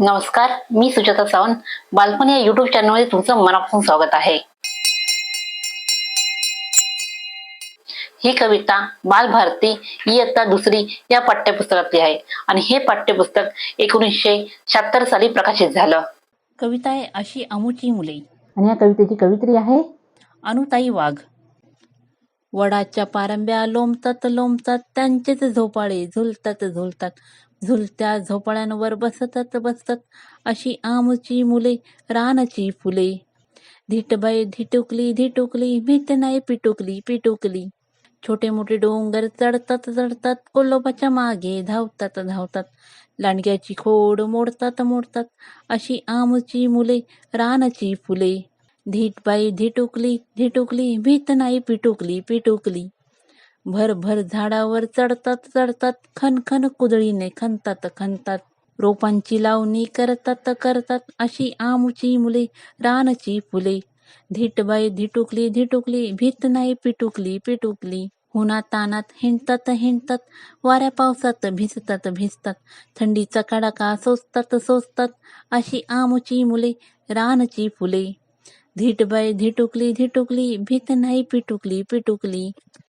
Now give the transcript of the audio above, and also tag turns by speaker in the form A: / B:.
A: नमस्कार मी सुजाता सावंत. बालपण या युट्यूब चॅनलमध्ये तुमचं मनापासून स्वागत आहे. ही कविता बालभारती इयत्ता दुसरी या पाठ्यपुस्तकातली आहे. आणि हे पाठ्यपुस्तक एकोणीसशे शहात्तर साली प्रकाशित झालं. कविता आहे अशी अमुची मुले. आणि या कवितेची कवित्री आहे? अनुताई वाघ. वडाच्या पारंब्या लोंबतात लोंबतात त्यांचेच झोपाळे झुलतात झुलतात. झुलत्या झोपाळ्यांवर बसतात बसतात अशी आमची मुले रानाची फुले. धिटबाई धिटुकली धिटुकली भीत नाही पिटुकली पिटुकली. छोटे मोठे डोंगर चढतात चढतात कोल्लोबाच्या मागे धावतात धावतात. लांडग्याची खोड मोडतात मोडतात अशी आमची मुले रानाची फुले. धीट बाई धिटुकली धिटुकली भीत नाही पिटुकली पिटुकली. भर भर झाडावर चढतात चढतात खनखन कुदळीने खणतात खणतात रोपांची लावणी करतात करतात अशी आमची मुले रानची फुले. धीटबाई धिटुकली धिटुकली भीत नाही पिटुकली पिटुकली. उन्हा तानात हिंडतात हिंडतात वाऱ्या पावसात भिजतात भिजतात. थंडीचा कडाका सोसतात सोसतात अशी आमची मुले रानची फुले. धीट बाई धीटुकली धीटुकली भीत नाही पिटुकली पिटुकली.